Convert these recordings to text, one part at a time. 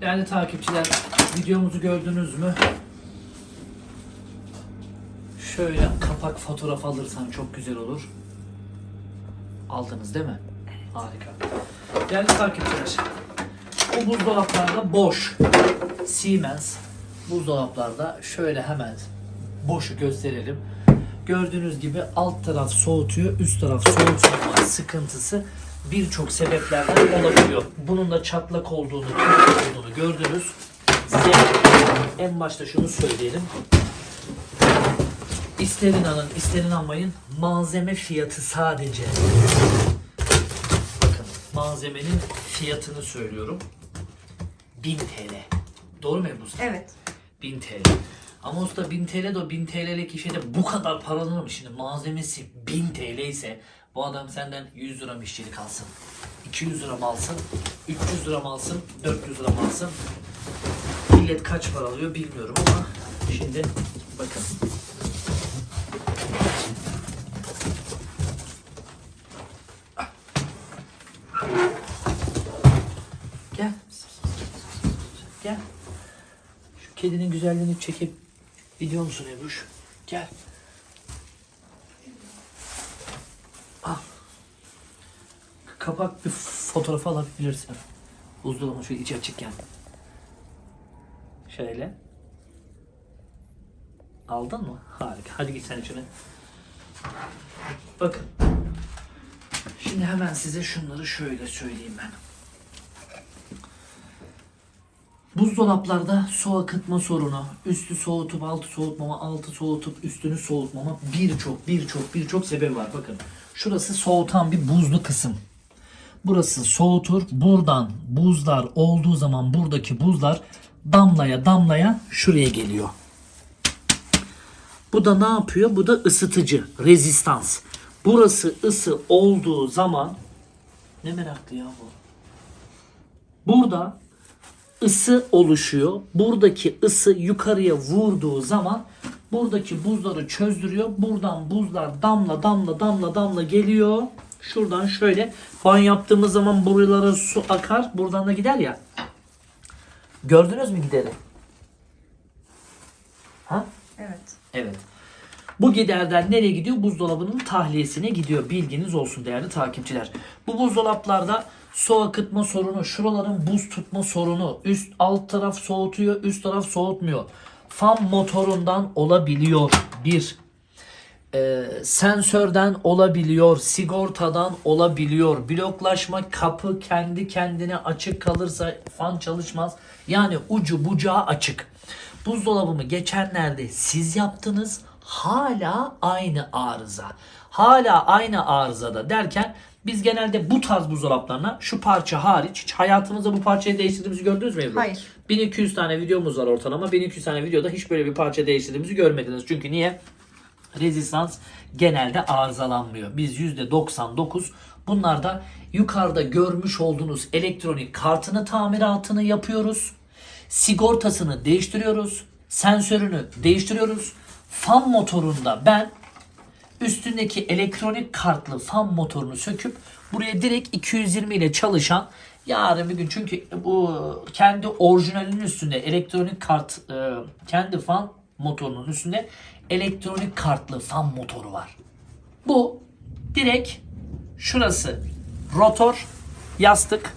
Değerli takipçiler, videomuzu gördünüz mü? Şöyle kapak fotoğraf alırsan çok güzel olur. Aldınız değil mi? Harika. Değerli takipçiler, bu buzdolaplarda boş. Siemens buzdolaplarda şöyle hemen boşu gösterelim. Gördüğünüz gibi alt taraf soğutuyor, üst taraf soğutmama sıkıntısı birçok sebeplerden olabiliyor. Bunun da çatlak olduğunu, olduğunu gördünüz. Size en başta şunu söyleyelim. İsterin alın, isterin almayın. Malzeme fiyatı sadece. Bakın malzemenin fiyatını söylüyorum. 1000 TL. Doğru mu Ebru Usta? Evet. 1000 TL. Ama usta 1000 TL de o 1000 TL'lik işe de bu kadar paralanır mı? Şimdi malzemesi 1000 TL ise bu adam senden 100 lira mı işçilik alsın? 200 lira mı alsın? 300 lira mı alsın? 400 lira mı alsın? Millet kaç para alıyor bilmiyorum ama şimdi bakın. Gel. Gel. Şu kedinin güzelliğini çekip biliyor musun Ebruş? Gel. Kapak bir fotoğraf alabilirsin. Buzdolabının şu içi açık yani. Şöyle. Aldın mı? Harika. Hadi git sen içine. Bakın. Şimdi hemen size şunları şöyle söyleyeyim ben. Buzdolaplarda su akıtma sorunu, üstü soğutup altı soğutmama, altı soğutup üstünü soğutmama birçok birçok birçok sebebi var. Bakın şurası soğutan bir buzlu kısım. Burası soğutur. Buradan buzlar olduğu zaman buradaki buzlar damlaya damlaya şuraya geliyor. Bu da ne yapıyor? Bu da ısıtıcı, rezistans. Burası ısı olduğu zaman ne meraklı ya bu. Burada ısı oluşuyor. Buradaki ısı yukarıya vurduğu zaman buradaki buzları çözdürüyor. Buradan buzlar damla damla damla damla geliyor. Şuradan şöyle banyo yaptığımız zaman buralara su akar. Buradan da gider ya. Gördünüz mü gideri? Ha? Evet. Evet. Bu giderden nereye gidiyor? Buzdolabının tahliyesine gidiyor. Bilginiz olsun değerli takipçiler. Bu buzdolaplarda su akıtma sorunu, şuraların buz tutma sorunu, üst alt taraf soğutuyor, üst taraf soğutmuyor. Fan motorundan olabiliyor. Bir. Ee, sensörden olabiliyor, sigortadan olabiliyor. Bloklaşma kapı kendi kendine açık kalırsa fan çalışmaz. Yani ucu bucağı açık. Buzdolabımı geçenlerde siz yaptınız. Hala aynı arıza. Hala aynı arızada derken biz genelde bu tarz buzdolaplarına şu parça hariç hiç hayatımızda bu parçayı değiştirdiğimizi gördünüz mü Ebru? Hayır. 1200 tane videomuz var ortalama. 1200 tane videoda hiç böyle bir parça değiştirdiğimizi görmediniz. Çünkü niye? Rezistans genelde arızalanmıyor. Biz %99 bunlarda yukarıda görmüş olduğunuz elektronik kartını tamiratını yapıyoruz. Sigortasını değiştiriyoruz. Sensörünü değiştiriyoruz. Fan motorunda ben üstündeki elektronik kartlı fan motorunu söküp buraya direkt 220 ile çalışan yarın bir gün çünkü bu kendi orijinalinin üstünde elektronik kart e, kendi fan motorunun üstünde elektronik kartlı fan motoru var. Bu direkt şurası rotor, yastık,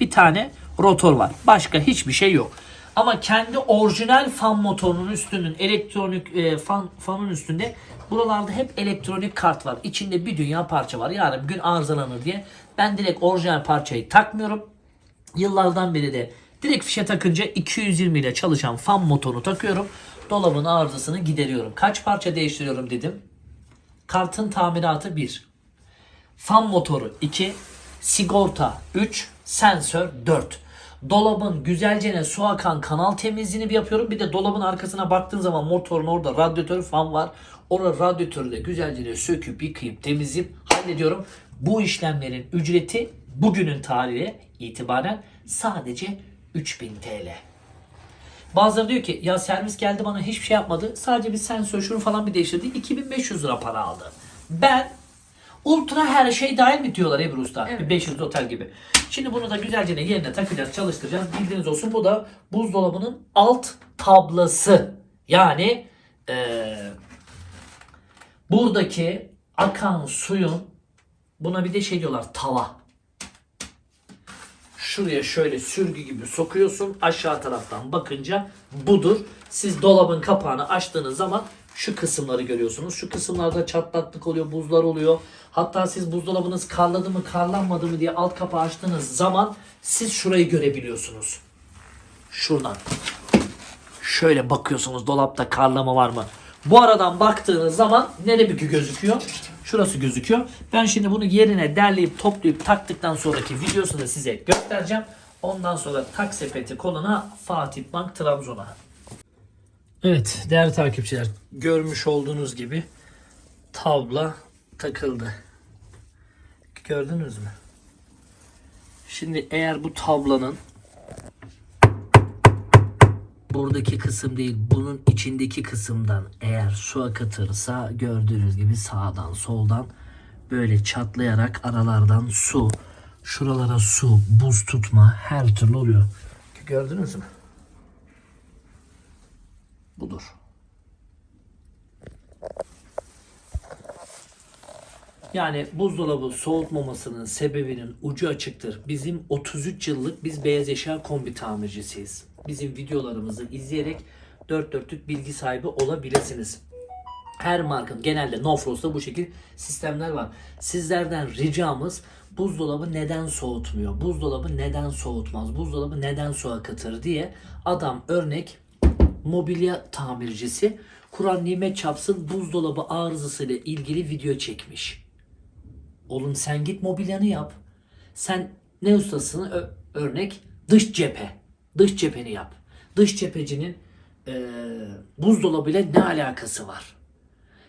bir tane rotor var. Başka hiçbir şey yok. Ama kendi orijinal fan motorunun üstünün elektronik e, fan fanın üstünde buralarda hep elektronik kart var. İçinde bir dünya parça var. Yarın bir gün arızalanır diye ben direkt orijinal parçayı takmıyorum. Yıllardan beri de direkt fişe takınca 220 ile çalışan fan motorunu takıyorum. Dolabın arızasını gideriyorum. Kaç parça değiştiriyorum dedim. Kartın tamiratı 1. Fan motoru 2, sigorta 3, sensör 4. Dolabın güzelcene su akan kanal temizliğini bir yapıyorum. Bir de dolabın arkasına baktığın zaman motorun orada radyatör fan var. Orada radyatörü de güzelce söküp yıkayıp temizleyip hallediyorum. Bu işlemlerin ücreti bugünün tarihi itibaren sadece 3000 TL. Bazıları diyor ki ya servis geldi bana hiçbir şey yapmadı. Sadece bir sensör şunu falan bir değiştirdi. 2500 lira para aldı. Ben Ultra her şey dahil mi diyorlar Ebru Usta? Evet. Bir 500 otel gibi. Şimdi bunu da güzelce ne yerine takacağız, çalıştıracağız. Bildiğiniz olsun bu da buzdolabının alt tablası. Yani eee, buradaki akan suyun buna bir de şey diyorlar tava. Şuraya şöyle sürgü gibi sokuyorsun. Aşağı taraftan bakınca budur. Siz dolabın kapağını açtığınız zaman şu kısımları görüyorsunuz. Şu kısımlarda çatlaklık oluyor, buzlar oluyor. Hatta siz buzdolabınız karladı mı, karlanmadı mı diye alt kapağı açtığınız zaman siz şurayı görebiliyorsunuz. Şuradan. Şöyle bakıyorsunuz dolapta karlama var mı? Bu aradan baktığınız zaman nerebükü gözüküyor? Şurası gözüküyor. Ben şimdi bunu yerine derleyip toplayıp taktıktan sonraki videosunu size göstereceğim. Ondan sonra tak sepeti koluna Fatih Bank Trabzon'a. Evet değerli takipçiler görmüş olduğunuz gibi tabla takıldı. Gördünüz mü? Şimdi eğer bu tablanın buradaki kısım değil bunun içindeki kısımdan eğer su akıtırsa gördüğünüz gibi sağdan soldan böyle çatlayarak aralardan su şuralara su buz tutma her türlü oluyor. Gördünüz mü? Budur. Yani buzdolabı soğutmamasının sebebinin ucu açıktır. Bizim 33 yıllık biz beyaz eşya kombi tamircisiyiz. Bizim videolarımızı izleyerek dört dörtlük bilgi sahibi olabilirsiniz. Her marka genelde Nofrost'ta bu şekil sistemler var. Sizlerden ricamız buzdolabı neden soğutmuyor? Buzdolabı neden soğutmaz? Buzdolabı neden su akıtır diye adam örnek mobilya tamircisi Kur'an nimet çapsın buzdolabı arızasıyla ilgili video çekmiş. Oğlum sen git mobilyanı yap. Sen ne ustasını örnek dış cephe. Dış cepheni yap. Dış cephecinin eee buzdolabıyla ne alakası var?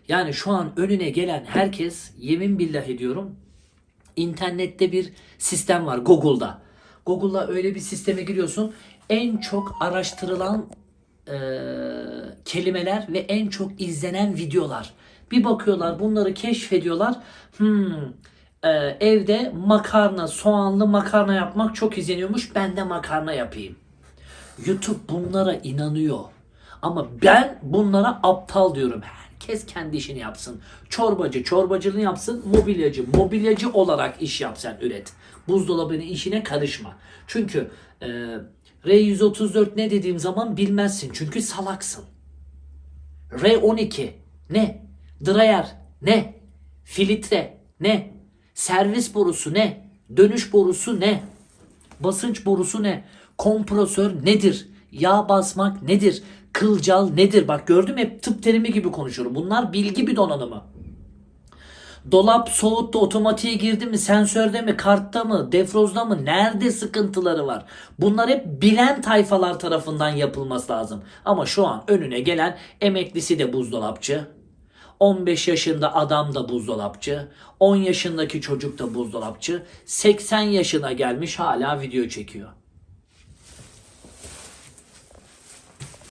Yani şu an önüne gelen herkes yemin billah ediyorum internette bir sistem var Google'da. Google'da öyle bir sisteme giriyorsun. En çok araştırılan e, kelimeler ve en çok izlenen videolar. Bir bakıyorlar bunları keşfediyorlar. Hmm, e, evde makarna, soğanlı makarna yapmak çok izleniyormuş. Ben de makarna yapayım. YouTube bunlara inanıyor. Ama ben bunlara aptal diyorum. Herkes kendi işini yapsın. Çorbacı çorbacılığını yapsın. Mobilyacı mobilyacı olarak iş yap sen üret. Buzdolabının işine karışma. Çünkü e, R134 ne dediğim zaman bilmezsin. Çünkü salaksın. R12 ne? Dryer ne? Filtre ne? Servis borusu ne? Dönüş borusu ne? Basınç borusu ne? Kompresör nedir? Yağ basmak nedir? Kılcal nedir? Bak gördün mü hep tıp terimi gibi konuşuyorum. Bunlar bilgi bir donanımı. Dolap soğuttu, otomatiğe girdi mi, sensörde mi, kartta mı, defrozda mı, nerede sıkıntıları var? Bunlar hep bilen tayfalar tarafından yapılması lazım. Ama şu an önüne gelen emeklisi de buzdolapçı. 15 yaşında adam da buzdolapçı. 10 yaşındaki çocuk da buzdolapçı. 80 yaşına gelmiş hala video çekiyor.